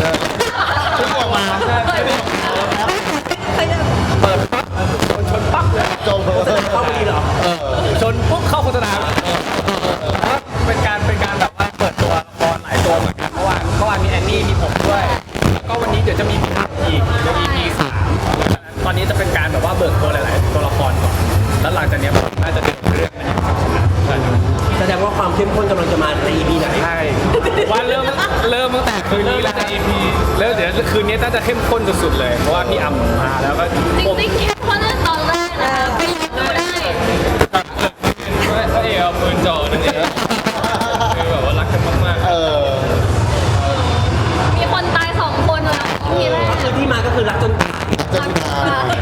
หนึ่งแว็บเพิ่งออกมาใช่ไม่ได้ออกมาเคยจะเปิดปั๊บคนชนปั๊บเลยโจมเข้าไปเหรอ คืนนี้น่าจะเข้มข้นสุดๆเลย เพราะว่าพี่อัมมาแล้วก็จริงๆแค่เพราะเรื่องตอนแรกนะคะไปดูได้พระเอกเอาปืนจ่อนั่นเองคือแบบว่ารักกันมากเออ มีคนตายสองคนแล้วทีแรกคือที่มาก็คือรักจนเจะสุดท้าย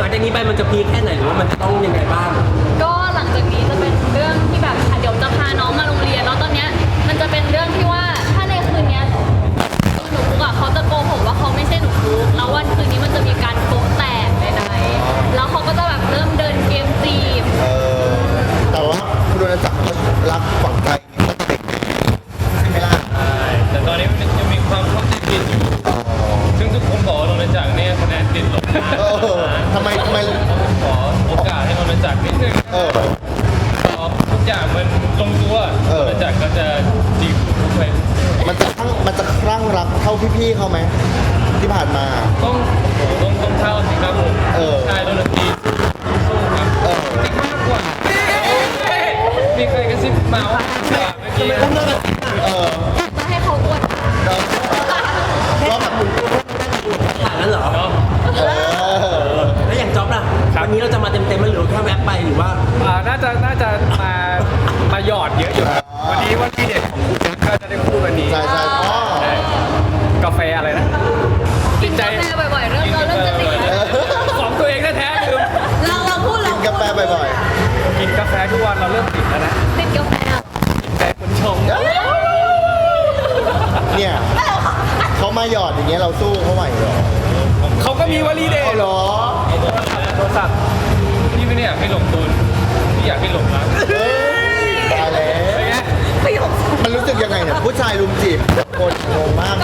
หลังจากนี้ไปมันจะพีคแค่ไหนหรือว่ามันจะต้องยังไงบ้าง ก็หลังจากนี้จะเป็นเรื่องที่แบบเดี๋ยวจะพาน้องมาโรงเรียนแล้วตอนเนี้ยมันจะเป็นเรื่องที่ว่าถ้าในคืนเนี้ย เขารักฝังใจมีคนเด็กใช่ไหมล่ะๆใช่แต่ตอนนี้มันยังมีความเข้าใจผิดอยู่อ๋อซึ่งทุกคนบอกว่าโรนจักรเนี่ยคะแนนติดลบเออทำไมทำไมขอโอกาสให้โรนจักรนิดนึงเออ พอทุกอย่างมันลงตัวเออ โรนจักรก็จะจีบทุกคนมันจะคลั่งมันจะคลั่งรักเท่าพี่ๆเขาไหมที่ผ่านมา ต้องโอ้โหต้องต้องเท่าสิครับผมเออ ใช่ มีใครกระซิบเมาส์เมื่อกี้ ต้องเออจะให้เขาอวดรอบแบบหมุนตัวผ่านนั้นเหรอเนาะเออแล้วอย่างจ๊อบล่ะวันนี้เราจะมาเต็มๆมันหรือแค่แวบไปหรือว่าอ่าน่าจะน่าจะมามาหยอดเยอะอยู่ครับวันนี้วันที่เด็ดของคุณก็จะได้คู่กันนี้ใช่ใช่พ่อกาแฟอะไรนะกินกาแฟบ่อยๆ กินกาแฟทุกวันเราเริ่มติดแล้วนะติดกาแฟอะแต่คุณชงๆเนี่ยเขามาหยอดอย่างเงี้ยเราสู้เขาไหวเหรอเขาก็มีวลีเด็ดเอาเหรอโทรศัพท์พี่ไม่ได้อยากให้หลงทุนพี่อยากให้หลงรักเฮ้ยตายแล้วเป็นไงประโยคมันรู้สึกยังไงเนี่ยผู้ชายลุมจีบคนงงมาก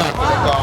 อะ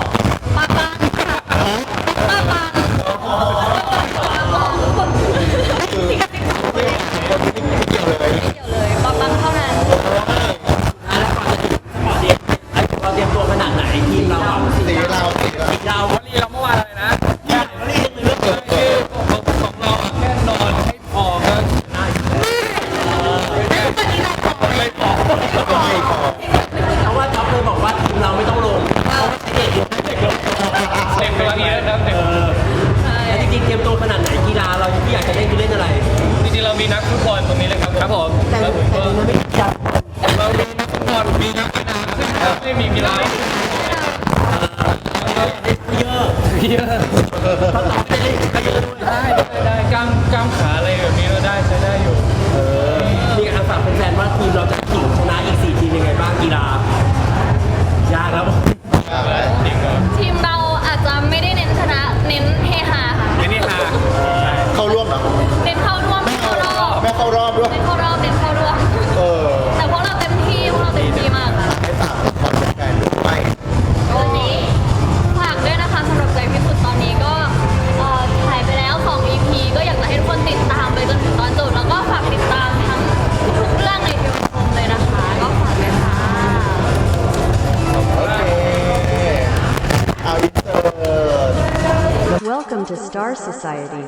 ไม่มีกีฬาเยอะเยอะเขาตอบไม่ได้ก็เยอะด้วยได้ได้ได้กล้ามกล้ามขาอะไรแบบนี้เราได้ใช้ได้อยู่ มีการฝากแฟนๆว่าทีมเราจะขิงชนะอีก4ทีมยังไงบ้างกีฬายากแล้วจริงเหร to Star Society.